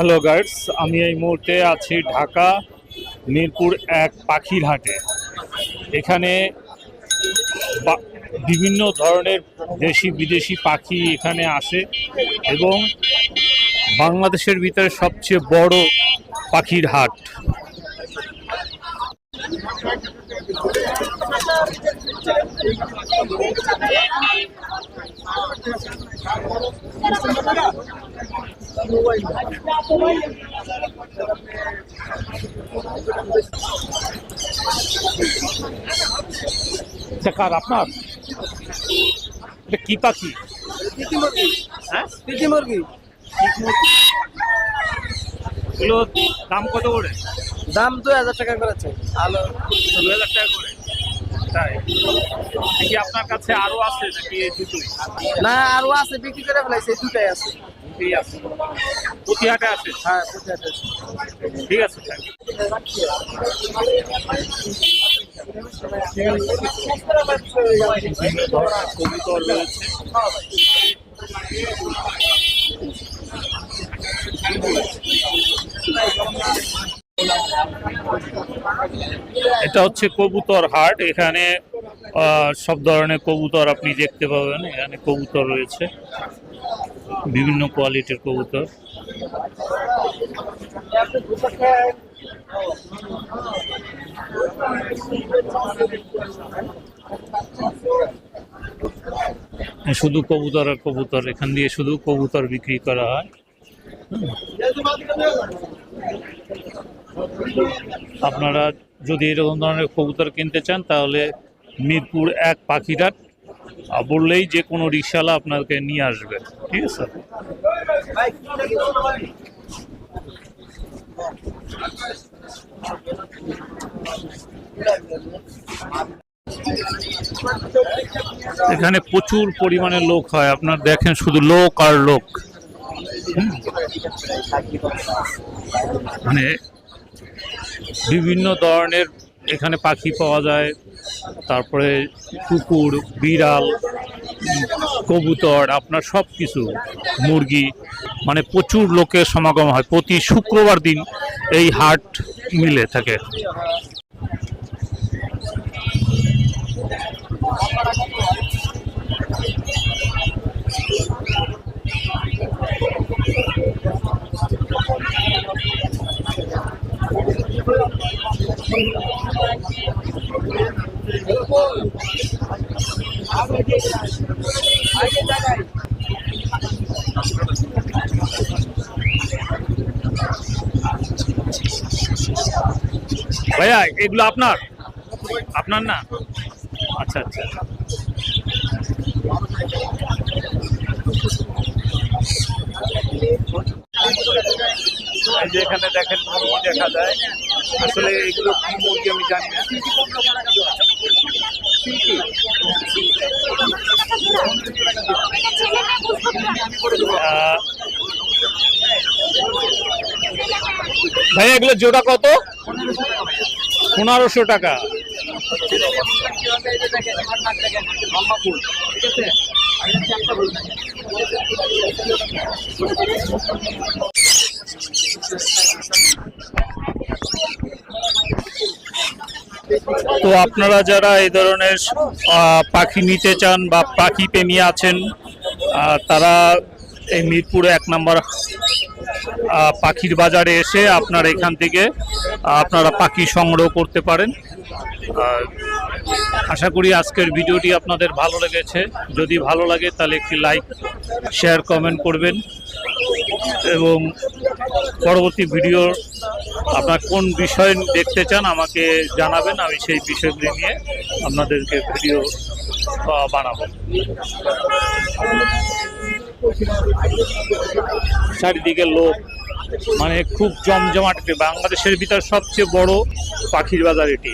Hello guides আমি এই মুহূর্তে আছি ঢাকা, মিরপুর এক পাখির হাটে। এখানে বিভিন্ন ধরনের দেশি, বিদেশি পাখি এখানে আসে এবং বাংলাদেশের ভিতরে সবচেয়ে বড় পাখির হাট। এটা কার আপনার? এটা কি পাখি? মুরগি। হ্যাঁ? এগুলো দাম কত করে? দাম দুই হাজার টাকা করেছে। আলো দু হাজার টাকা করে। তাই? কি আপনার কাছে আরও আছে নাকি দুটোই? না আরও আছে বিক্রি করে ফেলাইছে দুটাই আছে। এই আছে। হ্যাঁ দুটাই আছে। ঠিক আছে কবুতর রয়েছে এটা হচ্ছে কবুতর হাট। এখানে আহ, সব ধরনের কবুতর আপনি দেখতে পাবেন। এখানে কবুতর রয়েছে। বিভিন্ন কোয়ালিটির কবুতর। শুধু কবুতর আর কবুতর, এখান দিয়ে শুধু কবুতর বিক্রি করা হয়। আপনারা যদি এরকম ধরনের কবুতর কিনতে চান, তাহলে মিরপুর এক পাখিরাট বললেই যে কোনো রিক্সাওয়ালা আপনাকে নিয়ে আসবে, ঠিক আছে? এখানে প্রচুর পরিমাণে লোক হয়, আপনার দেখেন শুধু লোক আর লোক। মানে বিভিন্ন ধরনের এখানে পাখি পাওয়া যায় তারপরে কুকুর, বিড়াল, কবুতর, আপনার সব কিছু, মুরগি মানে প্রচুর লোকের সমাগম হয়। প্রতি শুক্রবার দিন এই হাট মিলে থাকে। ভাইয়া এগুলো আপনার? আপনার না? আচ্ছা আচ্ছা। এই যে এখানে দেখেন মুরগি দেখা যায়। আসলে এগুলো কি মুরগি আমি জানি না। ভাইয়া, এগুলো জোড়া কত? পনেরোশো টাকা। তো আপনারা যারা এই ধরনের পাখি নিতে চান বা পাখি প্রেমী আছেন তারা এই মিরপুরে এক নম্বর পাখির বাজারে এসে আপনার এখান থেকে আপনারা পাখি সংগ্রহ করতে পারেন। আশা করি আজকের ভিডিওটি আপনাদের ভালো লেগেছে। যদি ভালো লাগে তাহলে একটি লাইক, শেয়ার, কমেন্ট করবেন। এবং পরবর্তী ভিডিও আপনার কোন বিষয় দেখতে চান আমাকে জানাবেন, আমি সেই বিষয়গুলি নিয়ে আপনাদেরকে ভিডিও বানাবো। চারিদিকে লোক মানে খুব জমজমাট। বাংলাদেশের ভিতরে সবচেয়ে বড় পাখির বাজার এটি।